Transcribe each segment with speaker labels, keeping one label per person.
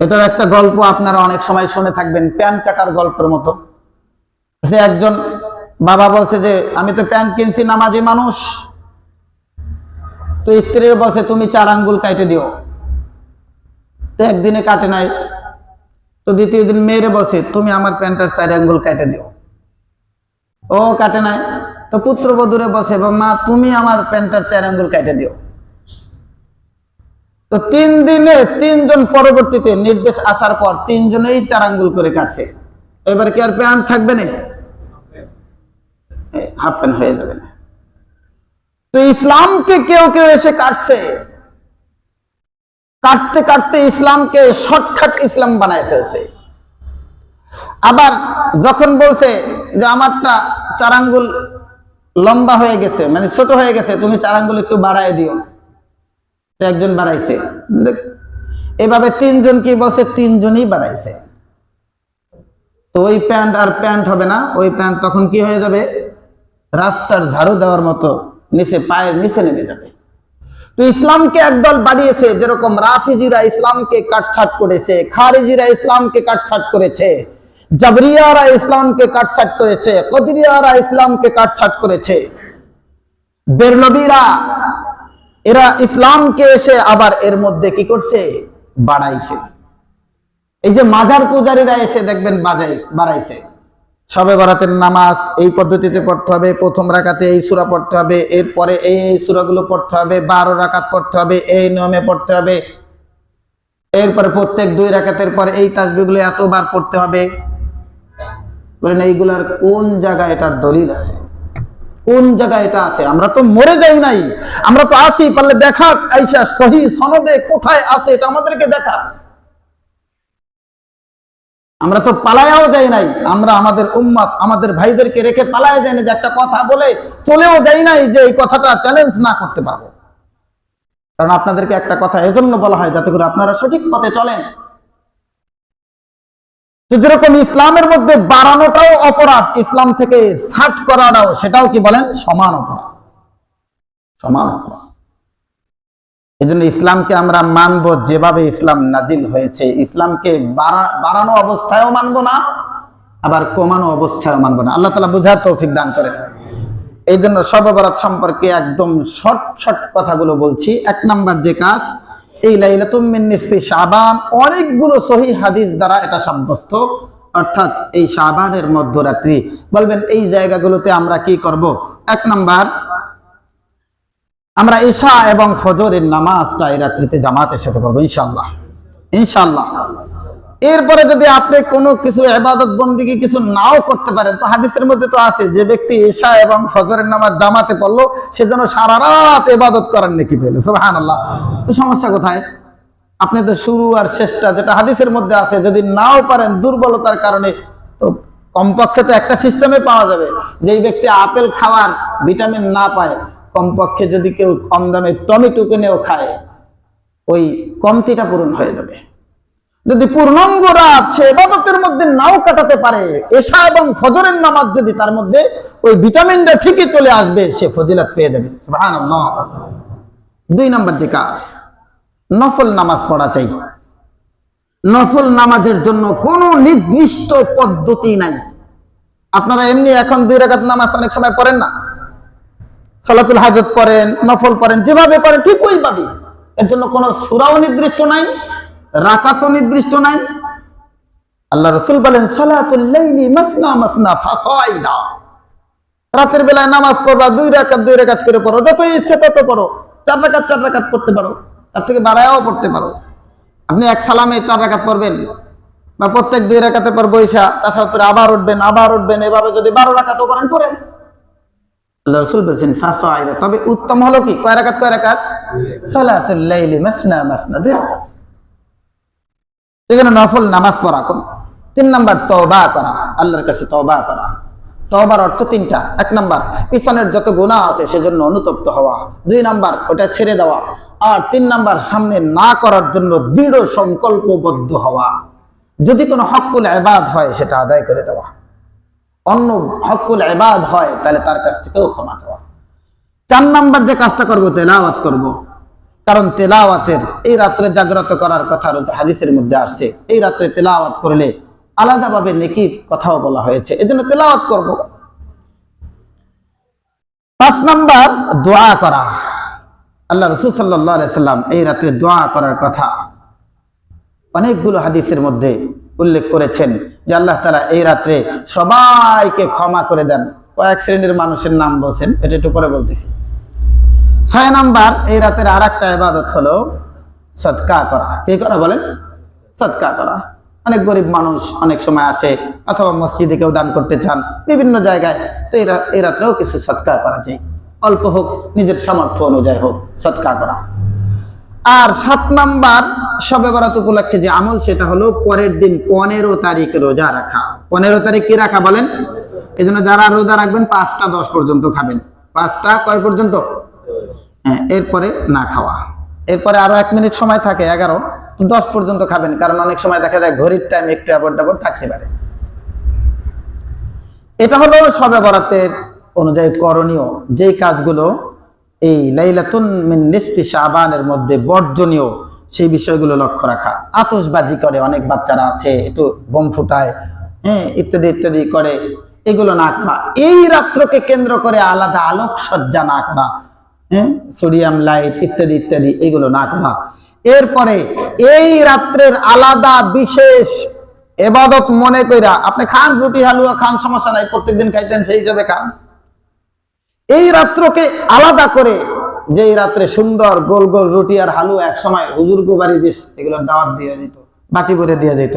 Speaker 1: এটার একটা গল্প আপনারা অনেক সময় শুনে থাকবেন প্যান্ট কাটার গল্পের মতো। সে একজন বাবা বলছে যে, আমি তো প্যান্ট কিনছি, নামাজি মানুষ। তো স্ত্রীর বলছে, তুমি চার আঙ্গুল কাটে দিও। তো একদিনে কাটে নাই। তো দ্বিতীয় দিন মেয়েরে বসে তুমি আমার প্যান্টের চার আঙ্গুল কাটে দিও। ও কাটে নাই। তো পুত্রবধূরে বসে বা মা, তুমি আমার প্যান্টের চার আঙ্গুল কাটে দিও। তো তিন দিনে তিনজন পরবর্তীতে নির্দেশ আসার পর তিনজনেই চার আঙ্গুল করে কাটছে। এবার কি আর প্যান্ট থাকবে না? হাফ প্যান্ট হয়ে যাবে না। তো ইসলামকে কেউ কেউ এসে কাটছে। কাটতে কাটতে ইসলামকে শর্টকাট ইসলাম বানায় ফেলছে। আবার যখন বলছে যে, আমারটা চার আঙ্গুল লম্বা হয়ে গেছে মানে ছোট হয়ে গেছে, তুমি চার আঙ্গুল একটু বাড়ায় দিও। একজন বাড়াইছে। এভাবে তিনজন কি বলছে? তিনজনই বাড়াইছে। তো ওই প্যান্ট আর প্যান্ট হবে না। ওই প্যান্ট তখন কি হয়ে যাবে? রাস্তার ঝাড়ু দেওয়ার মতো নিচে পায়ের নিচে নেমে যাবে। তো ইসলামকে একদল বাড়িয়েছে, যেরকম রাফিজিরা ইসলামকে কাটছাট করেছে, খারিজিরা ইসলামকে কাটছাট করেছে, জাবরিয়ারা ইসলামকে কাটছাট করেছে, কদরিয়ারা ইসলামকে কাটছাট করেছে বেরলবিরা এরা ইসলামকে এসে আবার এর মধ্যে কি করছে? বাড়াইছে। এই যে মাজার পূজারীরা এসে দেখবেন বাড়াইছে। সবে বরাতের নামাজ, এই পদ্ধতিতে পড়তে হবে, প্রথম রাকাতে এই সুরা পড়তে হবে, এরপরে এই এই সূরাগুলো পড়তে হবে, বারো রাকাত পড়তে হবে, এই নিয়মে পড়তে হবে। এরপরে প্রত্যেক দুই রাকাতের পর এই তাসবিগুলো এতবার পড়তে হবে। বলেন, এইগুলার কোন জায়গায় এটার দলিল আছে? কোন জায়গায় এটা আছে? আমরা তো মরে যাই নাই। আমরা তো আছি, পারলে দেখা আইসা সহি সনদে কোথায় আছে এটা আমাদেরকে দেখা আমরা তো পালায়াও যাই নাই, আমরা আমাদের উম্মাত, আমাদের ভাইদেরকে রেখে পালায় যাই না যে একটা কথা বলে চলেও যাই নাই যে এই কথাটা চ্যালেঞ্জ না করতে পারব। কারণ আপনাদেরকে একটা কথা এজন্য বলা হয় যাতে করে আপনারা সঠিক পথে চলেন। তো যেরকম ইসলামের মধ্যে বাড়ানোটাও অপরাধ, ইসলাম থেকে ছাট করাটাও, সেটাও কি বলেন? সমান অপরাধ। সমান অপরাধ। এই জন্য ইসলামকে আমরা মানবো যেভাবে ইসলাম নাজিল হয়েছে, ইসলামকে বাড়া- বাড়ানো অবস্থায়ও মানবো না, আবার কমানো অবস্থায়ও মানবো না। আল্লাহ তালা বুঝার তৌফিক দান করে এই জন্য সর্ববরাত সম্পর্কে একদম শর্ট শর্ট কথাগুলো বলছি। এক নাম্বার যে কাজ এই লাইলাতফি শাহবান অনেকগুলো সহি হাদিস দ্বারা এটা সাব্যস্ত। অর্থাৎ এই শাবানের মধ্যরাত্রি। বলবেন, এই জায়গাগুলোতে আমরা কি করব? এক নাম্বার, আমরা ঈশা এবং ফজরের নামাজটা এই রাত্রিতে জামাতের সাথে করব ইনশাল্লাহ ইনশাল্লাহ এরপরে যদি আপনি কোনো কিছু এবাদত বন্দিকে কিছু নাও করতে পারেন, তো হাদিসের মধ্যে তো আছে, যে ব্যক্তি ঈশা এবং ফজরের নামাজ জামাতে পড়ল, সে যেন সারা রাত এবাদত করার নাকি পেল। সুবহানাল্লাহ। তো সমস্যা কোথায়? আপনি তো শুরু আর শেষটা যেটা হাদিসের মধ্যে আছে, যদি নাও পারেন দুর্বলতার কারণে, তো কমপক্ষে তো একটা সিস্টেমে পাওয়া যাবে। যেই ব্যক্তি আপেল খাওয়ার ভিটামিন না পায়, কমপক্ষে যদি কেউ কম দামে টমেটো কিনেও খায়, ওই কমতিটা পূরণ হয়ে যাবে। যদি পূর্ণাঙ্গ রাত সে এবাদতের মধ্যে নাও কাটাতে পারে, এশা এবং ফজরের নামাজ যদি তার মধ্যে ওই ভিটামিনটা ঠিকই চলে আসবে, সে ফজিলাত পেয়ে যাবে। দুই নম্বর যে কাজ, নফল নামাজ পড়া চাই। নফল নামাজের জন্য কোনো নির্দিষ্ট পদ্ধতি নাই। আপনারা এমনি এখন দুই রাকাত নামাজ অনেক সময় পড়েন না। সালাতুল হাজত পড়েন, নফল পড়েন, যেভাবে পড়েন ঠিক ওইভাবে এর জন্য কোনো সুরাও নির্দিষ্ট নাই রাকাতও নির্দিষ্ট নাই। আল্লাহ রসুল বলেন, সালাতুল মাসনা মাসনা ফাসাইদা। রাতের বেলায় নামাজ পড়বা, দুই রাকাত দুই রাকাত করে পড়ো। যত ইচ্ছে তত পড়ো। চার রাকাত চার রাকাত পড়তে পারো। তার থেকে বাড়ায়ও পড়তে পারো। আপনি এক সালামে চার রাকাত পড়বেন বা প্রত্যেক দুই রাকাতের পর বৈশা তার সাথে আবার উঠবেন আবার উঠবেন। এভাবে যদি বারো রাকাতও করেন, পড়েন। আল্লাহ রসুল বলছেন, ফাসাইদা। তবে উত্তম হলো কি? কয় রাকাত কয় রাকাত? সালাতুল লাইলি মাসনা মাসনা। দুই রাকাত। এজন্য নফল নামাজ পড়া কোন তিন নাম্বার, তওবা করা। আল্লাহর কাছে তওবা করা। তওবার অর্থ তিনটা। এক নাম্বার, পিছনের যত গুনাহ আছে সেজন্য অনুতপ্ত হওয়া। দুই নাম্বার, ওটা ছেড়ে দেওয়া। আর তিন নাম্বার, সামনে না করার জন্য দৃঢ় সংকল্পবদ্ধ হওয়া। যদি কোনো হকুল এবাদ হয়, সেটা আদায় করে দেওয়া। অন্য হকুল এবাদ হয়, তাহলে তার কাছ থেকেও ক্ষমা চাওয়া। চার নাম্বার যে কাজটা করব, তেলাওয়াত করব। কারণ তেলাওয়াতের, এই রাত্রে জাগ্রত করার কথা হাদিসের মধ্যে আসছে। এই রাত্রে তেলাওয়াত করলে আলাদাভাবে নেকির কথাও বলা হয়েছে। এজন্য তেলাওয়াত করব। পাঁচ নাম্বার, দোয়া করা। আল্লাহ রসুল সাল্লাহ সাল্লাম এই রাত্রে দোয়া করার কথা অনেকগুলো হাদিসের মধ্যে উল্লেখ করেছেন যে আল্লাহ তালা এই রাত্রে সবাইকে ক্ষমা করে দেন। কয়েক শ্রেণির মানুষের নাম বলছেন, এটা একটু পরে বলতেছি। ছয় নাম্বার, এই রাতের আর একটা ইবাদত হলো সৎকা করা। কি করা বলেন? সৎকা করা। অনেক গরিব মানুষ অনেক সময় আসে অথবা মসজিদে কেউ দান করতে চান, বিভিন্ন জায়গায়। তো এই রাত্রেও কিছু সৎকা করা যায়। অল্প হোক, নিজের সামর্থ্য অনুযায়ী হোক সৎকা করা। আর সাত নাম্বার, সবে বরাত উপলক্ষে যে আমল, সেটা হলো পরের দিন পনেরো তারিখ রোজা রাখা। পনেরো তারিখ কি রাখা বলেন? এই যারা রোজা রাখবেন, পাঁচটা দশ পর্যন্ত খাবেন। পাঁচটা কয় পর্যন্ত? এরপরে না খাওয়া। এরপরে আরও এক মিনিট সময় থাকে, এগারো দশ পর্যন্ত খাবেন, কারণ অনেক সময় দেখা যায় ঘড়ির টাইম একটু আবার ডাবর থাকতে পারে। এটা হলো সবে বরাতের অনুযায়ী করণীয়, যেই কাজগুলো এই লাইলাতুন মিন নিসফি শাবানের মধ্যে বর্জনীয়, সেই বিষয়গুলো লক্ষ্য রাখা। আতশবাজি করে অনেক বাচ্চারা আছে, একটু বোম ফুটায় হ্যাঁ ইত্যাদি ইত্যাদি করে, এগুলো না করা। এই রাত্রকে কেন্দ্র করে আলাদা আলোকসজ্জা না করা সোডিয়াম, লাইট ইত্যাদি ইত্যাদি, এগুলো না করা। এরপরে এই রাত্রের আলাদা বিশেষ এবাদত মনে কইরা, আপনি খান রুটি, হালুয়া খান, সমস্যা নাই, প্রত্যেকদিন খাইতেন সেই হিসাবে খান। এই রাত্রকে আলাদা করে যে রাত্রে সুন্দর গোল গোল রুটি আর হালুয়া এক সময় হুজুর বাড়ি বিষ এগুলোর দাওয়াত দিয়ে যেত বাটি ভরে দিয়ে যেত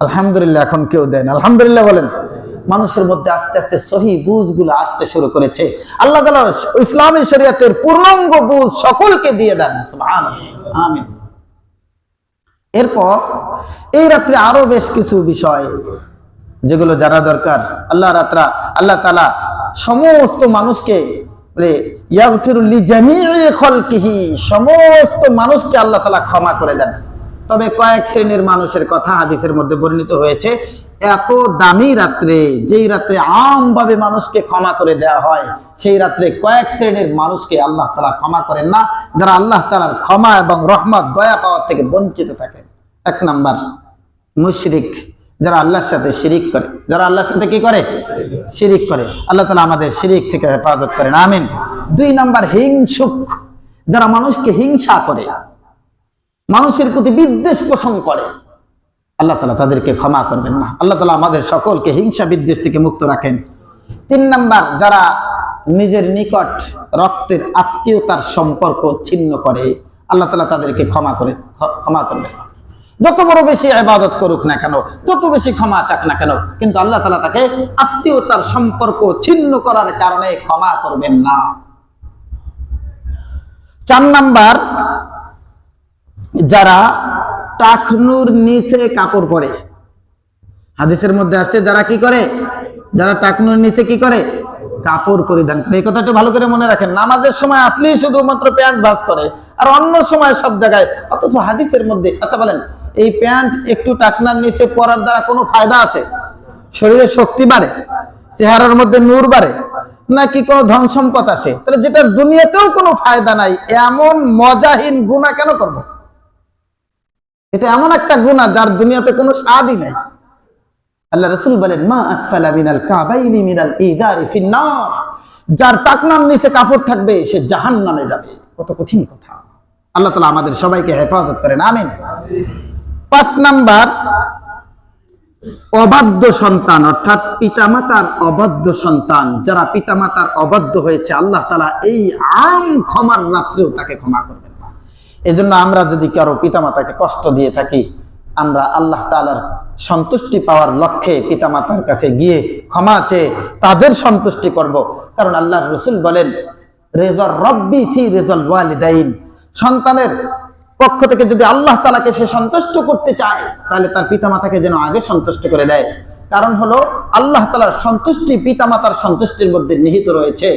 Speaker 1: আলহামদুলিল্লাহ, এখন কেউ দেন আলহামদুলিল্লাহ বলেন। মানুষের মধ্যে আস্তে আস্তে সহি বুঝগুলো আসতে শুরু করেছে। আল্লাহ তাআলা ইসলামী শরীয়তের পূর্ণাঙ্গ বুঝ সকলকে দিয়ে দেন। আমিন। এরপর এই রাত্রে আরও বেশ কিছু বিষয় যেগুলো জানা দরকার। আল্লাহ রাত্রা, আল্লাহ তালা সমস্ত মানুষকে সমস্ত মানুষকে আল্লাহ তালা ক্ষমা করে দেন। তবে কয়েক শ্রেণির মানুষের কথা হাদিসের মধ্যে বর্ণিত হয়েছে, এত দামি রাত্রে, যেই রাত্রে আমভাবে মানুষকে ক্ষমা করে দেওয়া হয়, সেই রাত্রে কয়েক শ্রেণির মানুষকে আল্লাহ তালা ক্ষমা করেন না, যারা আল্লাহ তালার ক্ষমা এবং রহমত, দয়া পাওয়ার থেকে বঞ্চিত থাকেন এক নাম্বার, মুশরিক, যারা আল্লাহর সাথে শিরিক করে। যারা আল্লাহর সাথে কি করে? শিরিক করে। আল্লাহ তালা আমাদের শিরিক থেকে হেফাজত করেন, আমিন। দুই নাম্বার, হিংসুক, যারা মানুষকে হিংসা করে মানুষের প্রতি বিদ্বেষ পোষণ করে। আল্লাহ তালা তাদেরকে ক্ষমা করবেন না। আল্লাহ তালা আমাদের সকলকে হিংসা বিদ্বেষ থেকে মুক্ত রাখেন। তিন নাম্বার, যারা নিজের নিকট রক্তের আত্মীয়তার সম্পর্ক ছিন্ন করে, আল্লাহ তালা তাদেরকে ক্ষমা করে, ক্ষমা করবেন। যত বড় বেশি ইবাদত করুক না কেন, যত বেশি ক্ষমা চাক না কেন, কিন্তু আল্লাহ তালা তাকে আত্মীয়তার সম্পর্ক ছিন্ন করার কারণে ক্ষমা করবেন না। চার নাম্বার যারা টাকনুর নিচে কাপড় পরে। হাদিসের মধ্যে আসছে, যারা কি করে? যারা টাকনুর নিচে কি করে? কাপড় পরিধান করে। এই কথাটা ভালো করে মনে রাখেন। নামাজের সময় আসলেই শুধুমাত্র প্যান্ট ভাস করে, আর অন্য সময় সব জায়গায়। অথচ হাদিসের মধ্যে আচ্ছা বলেন, এই প্যান্ট একটু টাকনার নিচে পরার দ্বারা কোনো ফায়দা আছে? শরীরে শক্তি বাড়ে? চেহারার মধ্যে নূর বাড়ে? নাকি কোনো ধন সম্পদ আসে? তাহলে যেটা দুনিয়াতেও কোনো ফায়দা নাই, এমন মজাহীন গুণা কেন করব? এটা এমন একটা গুণা যার দুনিয়াতে কোনো স্বাদই নাই। আল্লাহ রসুল বলেন, মা আসফালা মিনাল কাবাইনি মিনাল ইজারি ফিন্নার। যার টাকনার নিচে কাপড় থাকবে, সে জাহান নামে যাবে। কত কঠিন কথা। আল্লাহ তালা আমাদের সবাইকে হেফাজত করেন, আমিন। পাঁচ নাম্বার, অবাধ্য সন্তান, অর্থাৎ পিতামাতার অবাধ্য সন্তান। যারা পিতামাতার অবাধ্য হয়েছে, আল্লাহ তালা এই আম ক্ষমার রাত্রেও তাকে ক্ষমা করবেন। না এজন্য আমরা যদি কারও পিতামাতাকে কষ্ট দিয়ে থাকি, আমরা আল্লাহ তালার সন্তুষ্টি পাওয়ার লক্ষ্যে পিতামাতার কাছে গিয়ে ক্ষমা চেয়ে তাদের সন্তুষ্টি করব। কারণ আল্লাহ রসুল বলেন, রেজর রব্বি ফি রেজল ওয়ালিদাইন। সন্তানের পক্ষ থেকে যদি আল্লাহ তালাকে সে সন্তুষ্ট করতে চায়, তাহলে তার পিতামাতাকে যেন আগে সন্তুষ্ট করে দেয়। কারণ হলো, আল্লাহ তালার সন্তুষ্টি পিতামাতার সন্তুষ্টির মধ্যে নিহিত রয়েছে।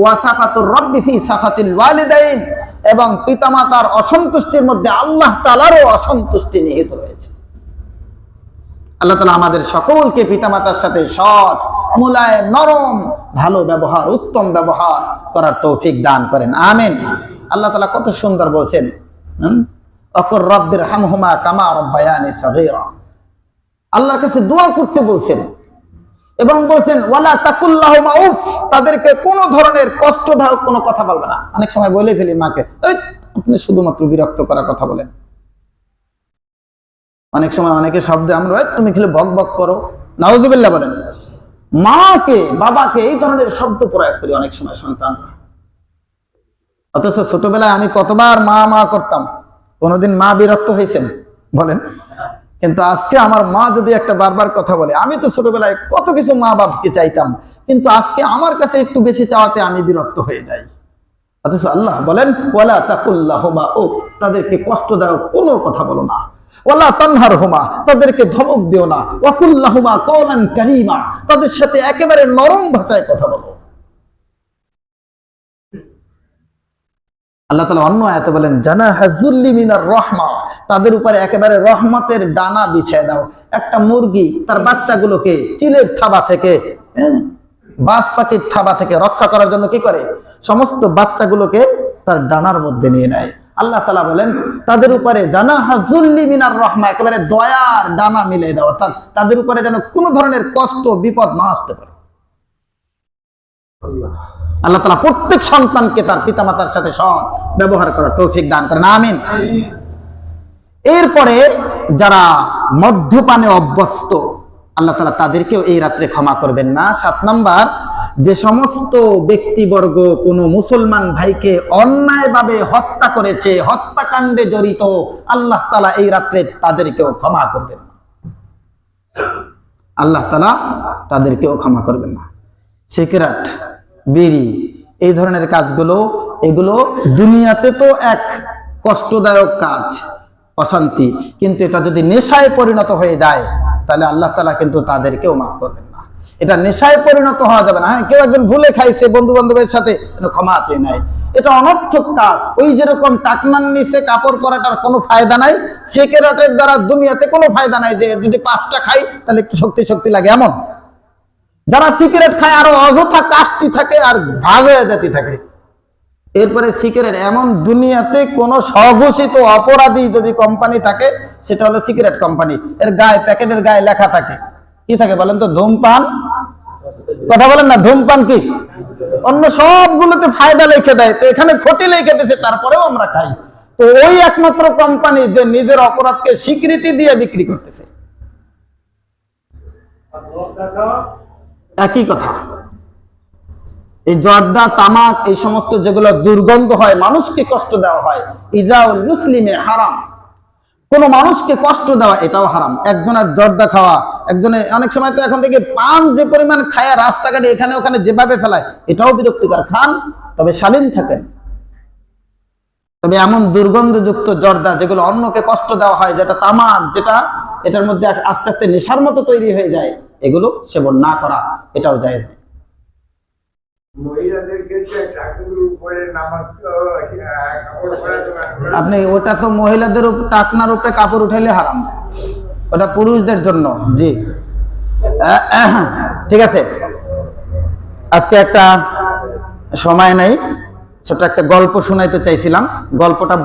Speaker 1: ওয়াসাফাতুর রব্বি ফি এবং পিতামাতার অসন্তুষ্টির মধ্যে আল্লাহ তালারও অসন্তুষ্টি নিহিত রয়েছে। আল্লাহ তালা আমাদের সকলকে পিতামাতার সাথে সৎ মুলায় নরম, ভালো ব্যবহার, উত্তম ব্যবহার করার তৌফিক দান করেন। আমিন। আল্লাহ তালা কত সুন্দর বলছেন? অকর রব্বির হামহুমা কামা রব্বায়ানি সগীরা। আল্লাহর কাছে দোয়া করতে বলছেন এবং বলছেন ওয়ালা তাকুল্লাহুমা উফ তাদেরকে কোনো ধরনের কষ্টদায়ক কোনো কথা বলবে না। অনেক সময় বলে ফেলি মাকে "এই, আপনি শুধুমাত্র বিরক্ত করার কথা বলেন। অনেক সময় অনেকে শব্দে আমরা তুমি খেলে বক বক করো। নাউজুবিল্লাহ বলেন মাকে বাবাকে এই ধরনের শব্দ প্রয়োগ করি অনেক সময় সন্তানরা অথচ ছোটবেলায় আমি কতবার মা মা করতাম। কোনোদিন মা বিরক্ত হয়েছেন? বলেন। কিন্তু আজকে আমার মা যদি একটা বারবার কথা বলে, আমি তো ছোটবেলায় কত কিছু মা বাপকে চাইতাম, কিন্তু আজকে আমার কাছে একটু বেশি চাওয়াতে আমি বিরক্ত হয়ে যাই। অথচ আল্লাহ বলেন ওলা তাকুল্লাহ হোমা ও, তাদেরকে কষ্ট কষ্টদায়ক কোনো কথা বলো না। ওয়ালা তানহার হোমা তাদেরকে ধমক দিও না। ওয়াকুল্লাহ হোমা কওলান কারিমা, তাদের সাথে একেবারে নরম ভাষায় কথা বলো। আল্লাহ তালা অন্য আয়াতে বলেন জানা হাজুল্লি মিনার রহমা তাদের উপরে একেবারে রহমতের ডানা বিছিয়ে দাও। একটা মুরগি তার বাচ্চাগুলোকে চিলের থাবা থেকে হ্যাঁ, বাস পাখির থাবা থেকে রক্ষা করার জন্য কি করে? সমস্ত বাচ্চাগুলোকে তার ডানার মধ্যে নিয়ে নেয়। আল্লাহ তালা বলেন তাদের উপরে জানা হাজুল্লি মিনার রহমা একেবারে দয়ার ডানা মিলে দাও। অর্থাৎ তাদের উপরে যেন কোনো ধরনের কষ্ট বিপদ না আসতে পারে। আল্লাহ। তালা প্রত্যেক সন্তানকে তার পিতামাতার সাথে সৎ ব্যবহার করার তৌফিক দান করেন, আমিন। এরপরে যারা মদ্যপানে অভ্যস্ত, আল্লাহ তালা তাদেরকেও এই রাত্রে ক্ষমা করবেন না। সাত নাম্বার, যে সমস্ত ব্যক্তিবর্গ কোনো মুসলমান ভাইকে অন্যায়ভাবে হত্যা করেছে, হত্যাকাণ্ডে জড়িত, আল্লাহ তালা এই রাত্রে তাদেরকেও ক্ষমা করবেন আল্লাহ তালা তাদেরকেও ক্ষমা করবেন না। সিগারেট বিড়ি, এই ধরনের কাজগুলো, এগুলো দুনিয়াতে তো এক কষ্টদায়ক কাজ, অশান্তি। কিন্তু এটা যদি নেশায় পরিণত হয়ে যায়, তাহলে আল্লাহ তালা কিন্তু তাদেরকেও মাফ করবেন না। এটা নেশায় পরিণত হওয়া যাবে না। হ্যাঁ কেউ একজন ভুলে খাইছে বন্ধু বান্ধবের সাথে ক্ষমা চেয়ে নেয়। এটা অনর্থক কাজ। ওই যেরকম টাকনার নিচে কাপড় পরাটার কোনো ফায়দা নাই সিগারেটের দ্বারা দুনিয়াতে কোনো ফায়দা নাই যে যদি পাঁচটা খাই, তাহলে একটু শক্তি শক্তি লাগে। এমন? যারা সিগারেট খায় আরও অযথা কাশটি থাকে আর ভাগ হয়ে যেতে থাকে। এরপরে সিগারেট, এমন দুনিয়াতে কোন স্বঘোষিত অপরাধী যদি কোম্পানি থাকে, সেটা হলো সিগারেট কোম্পানি এর গায়ে, প্যাকেটের গায়ে লেখা থাকে। কি থাকে বলেন তো? ধূমপান? কথা বলেন না, ধূমপান কি? অন্য সবগুলোতে ফায়দা লিখে দেয়। তো এখানে ক্ষতি লিখে দিয়েছে, তারপরেও আমরা খাই। তো ওই একমাত্র কোম্পানি যে নিজের অপরাধকে স্বীকৃতি দিয়ে বিক্রি করতেছে। একই কথা। এই জর্দা, তামাক, এই সমস্ত যেগুলো দুর্গন্ধ হয়, মানুষকে কষ্ট দেওয়া হয় ইজাউল মুসলিমে হারাম। কোন মানুষকে কষ্ট দেওয়া, এটাও হারাম। একজনের জর্দা খাওয়া, একজনের, অনেক সময় তো এখন থেকে পান যে পরিমাণ খায়া, রাস্তাঘাটে এখানে ওখানে যেভাবে ফেলায়, এটাও বিরক্তিকর। খান, তবে শালীন থাকেন। তবে এমন দুর্গন্ধযুক্ত জর্দা, যেগুলো অন্যকে কষ্ট দেওয়া হয়, যেটা তামাক, যেটা এটার মধ্যে আস্তে আস্তে নেশার মতো তৈরি হয়ে যায় এগুলো সেবন না করা এটাও যায়
Speaker 2: মহিলাদের ক্ষেত্রে ঠাকুর উপরে নামাজ তো, আহ, কাপড় পরা যাবে না।
Speaker 1: আপনি ওটা তো মহিলাদের টাকনার উপরে কাপড় উঠাইলে হারাম। ওটা পুরুষদের জন্য জি। ঠিক আছে। আজকে একটা সময় নাই ছোট একটা গল্প শোনাইতে চাইছিলাম। গল্পটা